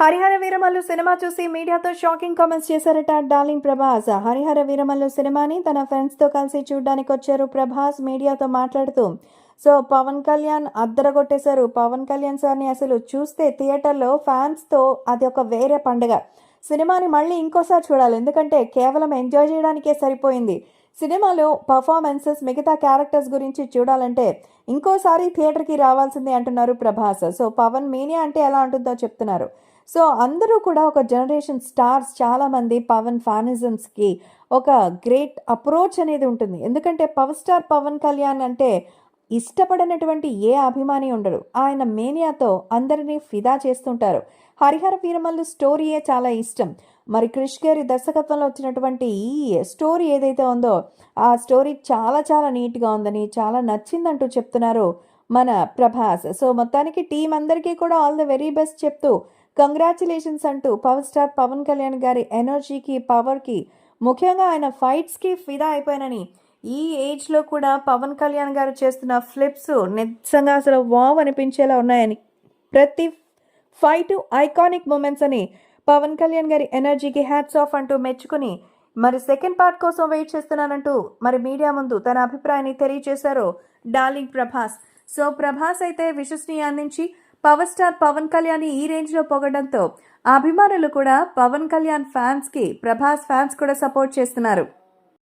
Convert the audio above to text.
Harihara Veeramallu cinema చూసి మీడియాతో shocking comments చేశారట డార్లింగ్ ప్రభాస్. హరిహర వీరమల్లు సినిమాని తన ఫ్రెండ్స్తో కలిసి చూడడానికి వచ్చారు ప్రభాస్ మీడియాతో మాట్లాడుతూ సో పవన్ కళ్యాణ్ అద్దరగొట్టేశారు. పవన్ కళ్యాణ్ సార్ని అసలు చూస్తే థియేటర్లో ఫ్యాన్స్తో అది ఒక వేరే పండుగ. సినిమాని మళ్ళీ ఇంకోసారి చూడాలి. ఎందుకంటే కేవలం ఎంజాయ్ చేయడానికే సరిపోయింది. సినిమాలో పర్ఫార్మెన్సెస్ మిగతా క్యారెక్టర్స్ గురించి చూడాలంటే ఇంకోసారి థియేటర్కి రావాల్సిందే అంటున్నారు ప్రభాస్. సో పవన్ మీనియా అంటే ఎలా ఉంటుందో చెప్తున్నారు. సో అందరూ కూడా ఒక జనరేషన్ స్టార్స్ చాలామంది పవన్ ఫ్యానిజమ్స్కి ఒక గ్రేట్ అప్రోచ్ అనేది ఉంటుంది. ఎందుకంటే పవర్ స్టార్ పవన్ కళ్యాణ్ అంటే ఇష్టపడనటువంటి ఏ అభిమాని ఉండడు ఆయన మేనియాతో అందరినీ ఫిదా చేస్తుంటారు. హరిహర వీరమల్లు స్టోరీయే చాలా ఇష్టం. మరి క్రిష్ గారి దర్శకత్వంలో వచ్చినటువంటి ఈ స్టోరీ ఏదైతే ఉందో ఆ స్టోరీ చాలా చాలా నీట్గా ఉందని చాలా నచ్చిందంటూ చెప్తున్నారు మన ప్రభాస్. సో మొత్తానికి టీం అందరికీ కూడా ఆల్ ద వెరీ బెస్ట్ చెప్తూ కంగ్రాచులేషన్స్ అంటూ పవర్ స్టార్ పవన్ కళ్యాణ్ గారి ఎనర్జీకి పవర్కి ముఖ్యంగా ఆయన ఫైట్స్కి ఫిదా అయిపోయానని ఈ ఏజ్లో కూడా పవన్ కళ్యాణ్ గారు చేస్తున్న ఫ్లిప్స్ నిజంగా అసలు వావ్ అనిపించేలా ఉన్నాయని ప్రతి ఫైట్ ఐకానిక్ మూమెంట్స్ అని పవన్ కళ్యాణ్ గారి ఎనర్జీకి హ్యాట్స్ ఆఫ్ అంటూ మెచ్చుకుని మరి సెకండ్ పార్ట్ కోసం వెయిట్ చేస్తున్నానంటూ మరి మీడియా ముందు తన అభిప్రాయాన్ని తెలియజేశారు డార్లింగ్ ప్రభాస్. సో ప్రభాస్ అయితే విశ్వసనీయ అందించి పవర్ స్టార్ పవన్ కళ్యాణ్ ఈ రేంజ్లో పొగడంతో అభిమానులు కూడా పవన్ కళ్యాణ్ ఫ్యాన్స్కి ప్రభాస్ ఫ్యాన్స్ కూడా సపోర్ట్ చేస్తున్నారు.